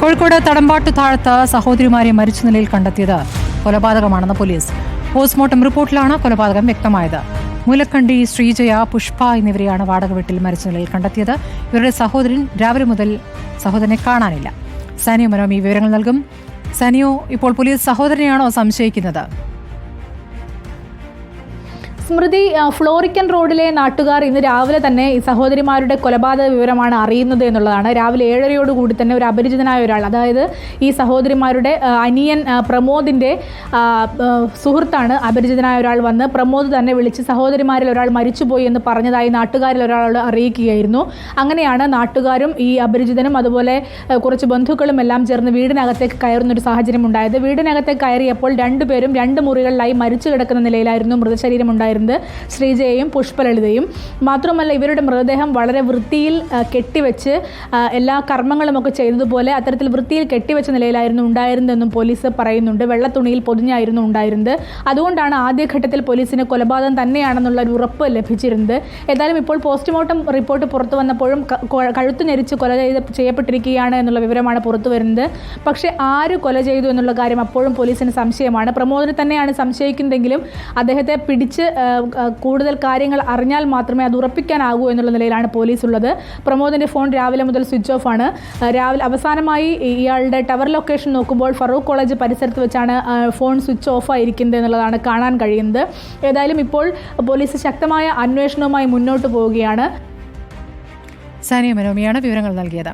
കോഴിക്കോട് തടമ്പാട്ടു താഴത്ത് സഹോദരിമാരെ മരിച്ച നിലയിൽ കണ്ടെത്തിയത് കൊലപാതകമാണെന്ന് പോലീസ്. പോസ്റ്റ്മോർട്ടം റിപ്പോർട്ടിലാണ് കൊലപാതകം വ്യക്തമായത്. മുലക്കണ്ടി ശ്രീജയ പുഷ്പ എന്നിവരെയാണ് വാടക വീട്ടിൽ മരിച്ച നിലയിൽ കണ്ടെത്തിയത്. ഇവരുടെ സഹോദരൻ രാവിലെ മുതൽ സഹോദരനെ കാണാനില്ല. സാനിയോ മനോമി വിവരങ്ങൾ നൽകും. സനിയോ ഇപ്പോൾ പോലീസ് സഹോദരനെയാണോ സംശയിക്കുന്നത്? സ്മൃതി ഫ്ലോറിക്കൻ റോഡിലെ നാട്ടുകാർ ഇന്ന് രാവിലെ തന്നെ ഈ സഹോദരിമാരുടെ കൊലപാതക വിവരമാണ് അറിയുന്നത് എന്നുള്ളതാണ്. രാവിലെ ഏഴരയോടുകൂടി തന്നെ ഒരു അപരിചിതനായ ഒരാൾ അതായത് ഈ സഹോദരിമാരുടെ അനിയൻ പ്രമോദിന്റെ സുഹൃത്താണ് അപരിചിതനായ ഒരാൾ വന്ന് പ്രമോദ് തന്നെ വിളിച്ച് സഹോദരിമാരിൽ ഒരാൾ മരിച്ചുപോയി എന്ന് പറഞ്ഞതായി നാട്ടുകാരിൽ ഒരാളോട് അറിയിക്കുകയായിരുന്നു. അങ്ങനെയാണ് നാട്ടുകാരും ഈ അപരിചിതനും അതുപോലെ കുറച്ച് ബന്ധുക്കളും എല്ലാം ചേർന്ന് വീടിനകത്തേക്ക് കയറുന്ന ഒരു സാഹചര്യം ഉണ്ടായത്. വീടിനകത്തേക്ക് കയറിയപ്പോൾ രണ്ടുപേരും രണ്ട് മുറികളിലായി മരിച്ചു കിടക്കുന്ന നിലയിലായിരുന്നു മൃതശരീരം ഉണ്ടായിരുന്നത്. ശ്രീജയയും പുഷ്പലളിതയും. മാത്രമല്ല ഇവരുടെ മൃതദേഹം വളരെ വൃത്തിയിൽ കെട്ടിവെച്ച് എല്ലാ കർമ്മങ്ങളുമൊക്കെ ചെയ്തതുപോലെ അത്തരത്തിൽ വൃത്തിയിൽ കെട്ടിവെച്ച നിലയിലായിരുന്നു ഉണ്ടായിരുന്നതെന്നും പോലീസ് പറയുന്നുണ്ട്. വെള്ളത്തുണിയിൽ പൊതിഞ്ഞായിരുന്നു ഉണ്ടായിരുന്നത്. അതുകൊണ്ടാണ് ആദ്യഘട്ടത്തിൽ പോലീസിന് കൊലപാതകം തന്നെയാണെന്നുള്ള ഒരു ഉറപ്പ് ലഭിച്ചിരുന്നത്. ഏതായാലും ഇപ്പോൾ പോസ്റ്റ്മോർട്ടം റിപ്പോർട്ട് പുറത്തു വന്നപ്പോഴും കഴുത്തു ഞെരിച്ച് കൊല ചെയ്ത് ചെയ്യപ്പെട്ടിരിക്കുകയാണ് എന്നുള്ള വിവരമാണ് പുറത്തു വരുന്നത്. പക്ഷേ ആര് കൊല ചെയ്തു എന്നുള്ള കാര്യം അപ്പോഴും പോലീസിന് സംശയമാണ്. പ്രമോദിനെ തന്നെയാണ് സംശയിക്കുന്നതെങ്കിലും അദ്ദേഹത്തെ പിടിച്ച് കൂടുതൽ കാര്യങ്ങൾ അറിഞ്ഞാൽ മാത്രമേ അത് ഉറപ്പിക്കാനാകൂ എന്നുള്ള നിലയിലാണ് പോലീസ് ഉള്ളത് പ്രമോദിന്റെ ഫോൺ രാവിലെ മുതൽ സ്വിച്ച് ഓഫ് ആണ്. രാവിലെ അവസാനമായി ഇയാളുടെ ടവർ ലൊക്കേഷൻ നോക്കുമ്പോൾ ഫറൂഖ് കോളേജ് പരിസരത്ത് വെച്ചാണ് ഫോൺ സ്വിച്ച് ഓഫ് ആയിരിക്കുന്നത് എന്നുള്ളതാണ് കാണാൻ കഴിയുന്നത്. ഏതായാലും ഇപ്പോൾ പോലീസ് ശക്തമായ അന്വേഷണവുമായി മുന്നോട്ട് പോവുകയാണ്. സാനിയ മനോമിയാണ് വിവരങ്ങൾ നൽകിയത്.